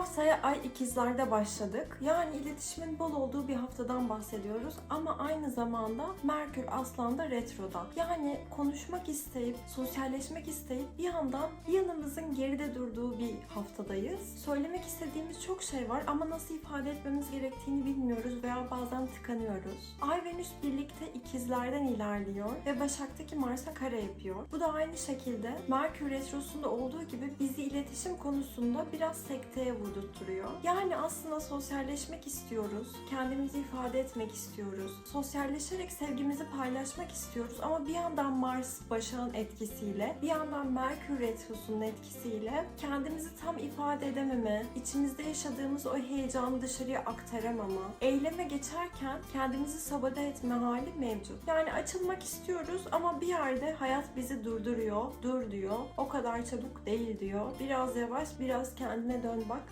Haftaya ay ikizlerde başladık. Yani iletişimin bol olduğu bir haftadan bahsediyoruz ama aynı zamanda Merkür Aslan'da retroda. Yani konuşmak isteyip, sosyalleşmek isteyip bir yandan yanımızın geride durduğu bir haftadayız. Söylemek istediğimiz çok şey var ama nasıl ifade etmemiz gerektiğini bilmiyoruz veya bazen tıkanıyoruz. Ay Venüs birlikte ikizlerden ilerliyor ve Başak'taki Mars'a kare yapıyor. Bu da aynı şekilde Merkür Retrosu'nda olduğu gibi bizi iletişim konusunda biraz sekteye vurdurtturuyor. Yani aslında sosyalleşmek istiyoruz, kendimizi ifade etmek istiyoruz, sosyalleşerek sevgimizi paylaşmak istiyoruz ama bir yandan Mars Başak'ın etkisiyle, bir yandan Merkür Retrosu'nun etkisiyle kendimizi tam ifade edememe, içimizde yaşadığımız o heyecanı dışarıya aktaramama, eyleme geçerken kendimizi sabote etme hali mevcut. Yani açılmak istiyoruz ama bir yerde hayat bizi durduruyor, dur diyor, o kadar çabuk değil diyor. Biraz yavaş, biraz kendine dön bak